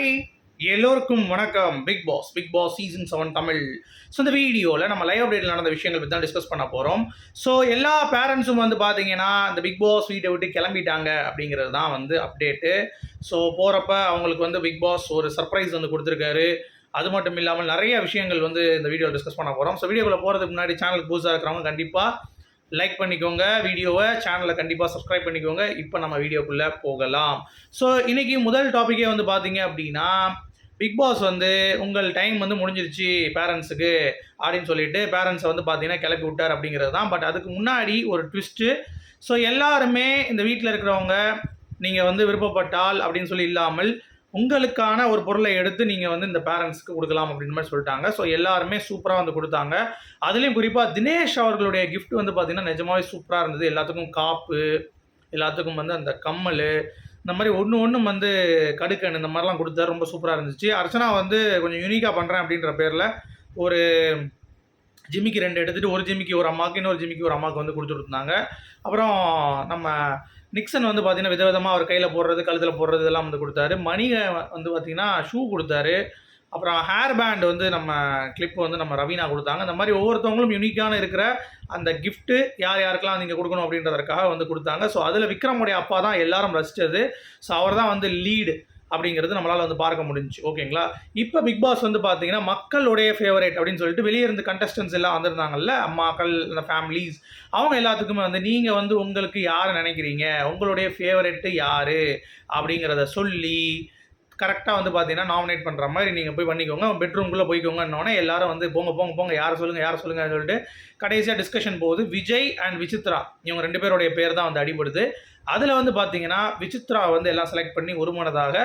Hi எல்லோருக்கும் வணக்கம். Bigg Boss Bigg Boss season seven Tamil. So இந்த வீடியோவில் நம்ம லைவ் அப்டேட்டில் நடந்த விஷயங்கள் பற்றி தான் டிஸ்கஸ் பண்ண போகிறோம் ஸோ எல்லா பேரண்ட்ஸும் வந்து பார்த்தீங்கன்னா இந்த பிக் பாஸ் வீட்டை விட்டு கிளம்பிட்டாங்க அப்படிங்கிறது தான் வந்து அப்டேட்டு ஸோ போகிறப்ப அவங்களுக்கு வந்து பிக் பாஸ் ஒரு சர்ப்ரைஸ் வந்து கொடுத்துருக்காரு. அது மட்டும் இல்லாமல் நிறைய விஷயங்கள் வந்து இந்த வீடியோவில் டிஸ்கஸ் பண்ண போகிறோம் ஸோ வீடியோவில் போகிறதுக்கு முன்னாடி சேனலுக்கு புதுசாக இருக்கிறவங்க கண்டிப்பாக லைக் பண்ணிக்கோங்க வீடியோவை சேனலை கண்டிப்பாக சப்ஸ்கிரைப் பண்ணிக்கோங்க. இப்போ நம்ம வீடியோக்குள்ளே போகலாம். ஸோ இன்றைக்கி முதல் டாப்பிக்கே வந்து பார்த்தீங்க அப்படின்னா பிக் பாஸ் வந்து உங்கள் டைம் வந்து முடிஞ்சிருச்சு பேரண்ட்ஸுக்கு அப்படின்னு சொல்லிட்டு பேரண்ட்ஸை வந்து பார்த்தீங்கன்னா கிளப்பி விட்டார் அப்படிங்கிறது தான். பட் அதுக்கு முன்னாடி ஒரு ட்விஸ்ட்டு ஸோ எல்லாருமே இந்த வீட்டில் இருக்கிறவங்க நீங்கள் வந்து விருப்பப்பட்டால் அப்படின்னு சொல்லி இல்லாமல் உங்களுக்கான ஒரு பொருளை எடுத்து நீங்கள் வந்து இந்த பேரண்ட்ஸ்க்கு கொடுக்கலாம் அப்படின்னு மாதிரி சொல்லிட்டாங்க. ஸோ எல்லாருமே சூப்பராக வந்து கொடுத்தாங்க. அதுலேயும் குறிப்பாக தினேஷ் அவர்களுடைய கிஃப்ட் வந்து பார்த்திங்கன்னா நிஜமாவே சூப்பராக இருந்தது. எல்லாத்துக்கும் காப்பு எல்லாத்துக்கும் வந்து அந்த கம்மல் இந்த மாதிரி ஒன்று ஒன்றும் வந்து கடுக்கன் இந்த மாதிரிலாம் கொடுத்தாரு. ரொம்ப சூப்பராக இருந்துச்சு. அர்ச்சனா வந்து கொஞ்சம் யூனிக்காக பண்ணுறேன் அப்படின்ற பேரில் ஒரு ஜிம்மிக்கு ரெண்டு எடுத்துகிட்டு ஒரு ஜிமிக்கு ஒரு அம்மாவுக்கு இன்னொரு ஜிமிக்கு ஒரு அம்மாவுக்கு வந்து கொடுத்துட்டு இருந்தாங்க. அப்புறம் நம்ம நிக்சன் வந்து பார்த்தீங்கன்னா விதவிதமாக அவர் கையில் போடுறது கழுத்தில் போடுறது இதெல்லாம் வந்து கொடுத்தாரு. மணிகை வந்து பார்த்தீங்கன்னா ஷூ கொடுத்தாரு. அப்புறம் ஹேர் பேண்ட் வந்து நம்ம கிளிப் வந்து நம்ம ரவீனா கொடுத்தாங்க. இந்த மாதிரி ஒவ்வொருத்தவங்களும் யூனிக்கான இருக்கிற அந்த கிஃப்ட்டு யார் யாருக்கெல்லாம் நீங்கள் கொடுக்கணும் அப்படின்றதற்காக வந்து கொடுத்தாங்க. ஸோ அதில் விக்ரமுடைய அப்பா தான் எல்லாரும் ரசித்தது ஸோ அவர் தான் வந்து லீடு அப்படிங்கிறது நம்மளால் வந்து பார்க்க முடிஞ்சுச்சு ஓகேங்களா? இப்போ பிக் பாஸ் வந்து பார்த்தீங்கன்னா மக்களுடைய ஃபேவரேட் அப்படின்னு சொல்லிட்டு வெளியே இருந்து கண்டஸ்டன்ஸ் எல்லாம் வந்திருந்தாங்கல்ல அம்மாக்கள் அந்த ஃபேமிலிஸ் அவங்க எல்லாத்துக்குமே வந்து நீங்கள் வந்து உங்களுக்கு யார் நினைக்கிறீங்க? உங்களுடைய ஃபேவரெட்டு யார்? அப்படிங்கிறத சொல்லி கரெக்டாக வந்து பார்த்தீங்கன்னா நாமினேட் பண்ணுற மாதிரி நீங்கள் போய் பண்ணிக்கோங்க. பெட்ரூம்குள்ளே போய்க்கோங்கன்னொடனே எல்லாரும் வந்து போங்க போங்க போங்க யாரை சொல்லுங்கள் யாரை சொல்லுங்கன்னு சொல்லிட்டு கடைசியாக டிஸ்கஷன் போகுது. விஜய் அண்ட் விசித்ரா இவங்க ரெண்டு பேருடைய பேர் தான் வந்து அடிபடுது. அதில் வந்து பார்த்தீங்கன்னா விசித்ரா வந்து எல்லாம் செலக்ட் பண்ணி ஒருமனதாக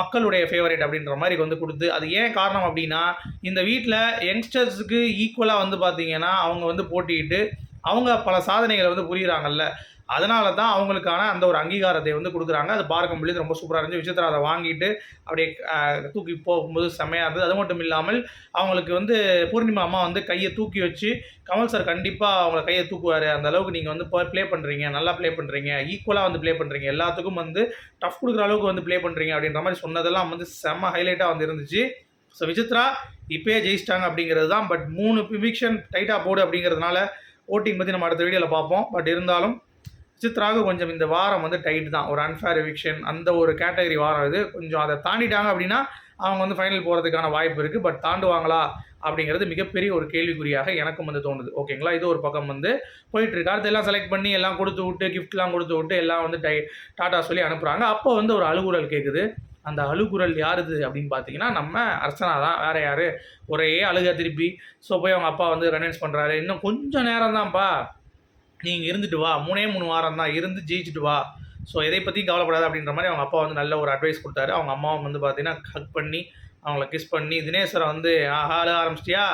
மக்களுடைய ஃபேவரேட் அப்படின்ற மாதிரி வந்து கொடுத்து அது ஏன் காரணம் அப்படின்னா இந்த வீட்டில் யங்ஸ்டர்ஸுக்கு ஈக்குவலாக வந்து பார்த்தீங்கன்னா அவங்க வந்து போட்டியிட்டு அவங்க பல சாதனைகளை வந்து புரிகிறாங்கல்ல அதனால தான் அவங்களுக்கான அந்த ஒரு அங்கீகாரத்தை வந்து கொடுக்குறாங்க. அது பார்க்க முடியுது ரொம்ப சூப்பராக இருந்துச்சு. விசித்ரா அதை வாங்கிட்டு அப்படியே தூக்கி போகும்போது செம்மையாக இருந்தது. அது மட்டும் இல்லாமல் அவங்களுக்கு வந்து பூர்ணிமா அம்மா வந்து கையை தூக்கி வச்சு கமல் சார் கண்டிப்பாக அவங்கள கையை தூக்குவார். அந்த அளவுக்கு நீங்கள் வந்து ப்ளே பண்ணுறீங்க நல்லா ப்ளே பண்ணுறீங்க ஈக்குவலாக வந்து ப்ளே பண்ணுறீங்க எல்லாத்துக்கும் வந்து டஃப் கொடுக்குற அளவுக்கு வந்து ப்ளே பண்ணுறீங்க அப்படின்ற மாதிரி சொன்னதெல்லாம் வந்து செம்ம ஹைலைட்டாக வந்து இருந்துச்சு. ஸோ விசித்ரா இப்போயே ஜெயிச்சிட்டாங்க அப்படிங்கிறது தான். பட் மூணு பிவிக்ஷன் டைட்டாக போடு அப்படிங்கிறதுனால ஓட்டிங் பற்றி நம்ம அடுத்த வீடியோவில் பார்ப்போம். பட் இருந்தாலும் விசித்ராவுக்கு கொஞ்சம் இந்த வாரம் வந்து டைட் தான். ஒரு அன்ஃபேர் எவிக்ஷன் அந்த ஒரு கேட்டகரி வாரம் இது. கொஞ்சம் அதை தாண்டிட்டாங்க அப்படின்னா அவங்க வந்து ஃபைனல் போகிறதுக்கான வாய்ப்பு இருக்குது பட் தாண்டுவாங்களா அப்படிங்கிறது மிகப்பெரிய ஒரு கேள்விக்குறியாக எனக்கும் வந்து தோணுது. ஓகேங்களா இது ஒரு பக்கம் வந்து போயிட்டுருக்கு அடுத்து எல்லாம் செலக்ட் பண்ணி எல்லாம் கொடுத்து விட்டு கிஃப்ட்லாம் கொடுத்து விட்டு எல்லாம் வந்து டை டாட்டா சொல்லி அனுப்புகிறாங்க அப்போ வந்து ஒரு அலுவலல் கேட்குது அந்த அழுகுரல் யாருது அப்படின்னு பார்த்தீங்கன்னா நம்ம அர்ச்சனா தான் வேறு யார்? ஒரே அழுக திருப்பி ஸோ போய் அவங்க அப்பா வந்து ரெனன்ஸ் பண்ணுறாரு இன்னும் கொஞ்சம் நேரம் தான்ப்பா நீங்கள் இருந்துட்டு வா. மூணே மூணு வாரம் தான் இருந்து ஜெயிச்சுட்டு வா. ஸோ எதை பற்றியும் கவலைப்படாது அப்படின்ற மாதிரி அவங்க அப்பா வந்து நல்ல ஒரு அட்வைஸ் கொடுத்தாரு. அவங்க அம்மாவும் வந்து பார்த்தீங்கன்னா ஹக் பண்ணி அவங்கள கிஸ் பண்ணி தினேஸ்வரை வந்து ஆஹா அழுக ஆரம்பிச்சிட்டியா?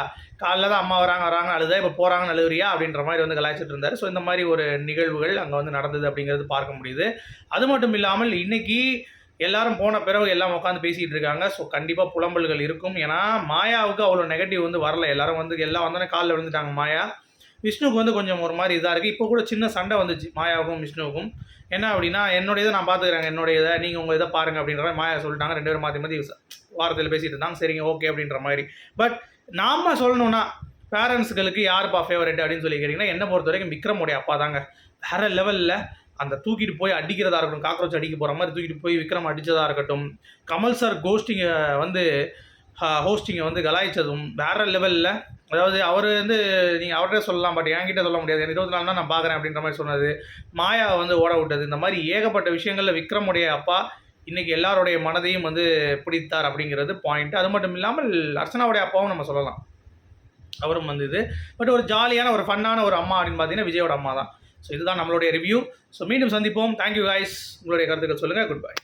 காலைல தான் அம்மா வராங்க வராங்க அழுதா இப்போ போகிறாங்கன்னு அழுகுறியா? அப்படின்ற மாதிரி வந்து கலாய்ச்சிட்டு இருந்தார். ஸோ இந்த மாதிரி ஒரு நிகழ்வுகள் அங்கே வந்து நடந்தது அப்படிங்கிறது பார்க்க முடியுது. அது மட்டும் இல்லாமல் இன்றைக்கி எல்லாரும் போன பிறகு எல்லாம் உட்காந்து பேசிகிட்டு இருக்காங்க. ஸோ கண்டிப்பாக புலம்பல்கள் இருக்கும். ஏன்னா மாயாவுக்கு அவ்வளோ நெகட்டிவ் வந்து வரல. எல்லாரும் வந்து எல்லாம் வந்தோடனே காலில் விழுந்துட்டாங்க மாயா. விஷ்ணுவுக்கு வந்து கொஞ்சம் ஒரு மாதிரி இதாக இருக்குது இப்போ கூட சின்ன சண்டை வந்துச்சு மாயாவுக்கும் விஷ்ணுவுக்கும். என்ன அப்படின்னா என்னுடைய இதை நான் பார்த்துக்கிறேன். என்னுடைய இதை நீங்கள் உங்கள் இதை பாருங்க அப்படின்ற மாதிரி மாயா சொல்லிட்டாங்க. ரெண்டு பேரும் மாற்றி மாற்றி வாரத்தில் பேசிகிட்டு இருந்தாங்க. சரிங்க ஓகே அப்படின்ற மாதிரி. பட் நாம் சொல்லணும்னா பேரண்ட்ஸுகளுக்கு யாருப்பா ஃபேவரட் அப்படின்னு சொல்லி கேட்டிங்கன்னா என்னை பொறுத்த வரைக்கும் விக்ரமுடைய அப்பா தாங்க வேறு லெவலில் அந்த தூக்கிட்டு போய் அடிக்கிறதா இருக்கட்டும் காக்ரோச் அடிக்க போகிற மாதிரி தூக்கிட்டு போய் விக்ரம் அடித்ததாக இருக்கட்டும் கமல் சார் கோஸ்டிங்கை வந்து ஹோஸ்டிங்கை வந்து கலாய்ச்சதும் வேறு லெவலில் அதாவது அவர் வந்து நீங்கள் அவர்கிட்ட சொல்லலாம் பட் என்கிட்ட சொல்ல முடியாது. எனக்கு இருபத்தி நாலு நான் பார்க்குறேன் அப்படின்ற மாதிரி சொன்னது. மாயாவை வந்து ஓட விட்டது. இந்த மாதிரி ஏகப்பட்ட விஷயங்களில் விக்ரமுடைய அப்பா இன்றைக்கி எல்லாருடைய மனதையும் வந்து பிடித்தார் அப்படிங்கிறது பாயிண்ட் அது மட்டும் இல்லாமல் அர்ச்சனாவுடைய அப்பாவும் நம்ம சொல்லலாம். அவரும் வந்து இது. பட் ஒரு ஜாலியான ஒரு ஃபன்னான ஒரு அம்மா அப்படின்னு பார்த்தீங்கன்னா விஜயோட அம்மா தான் ஸோ இதுதான் நம்மளுடைய ரிவ்யூ ஸோ மீண்டும் சந்திப்போம். தேங்க்யூ காய்ஸ் உங்களுடைய கருத்துக்கள் சொல்லுங்கள் குட் பை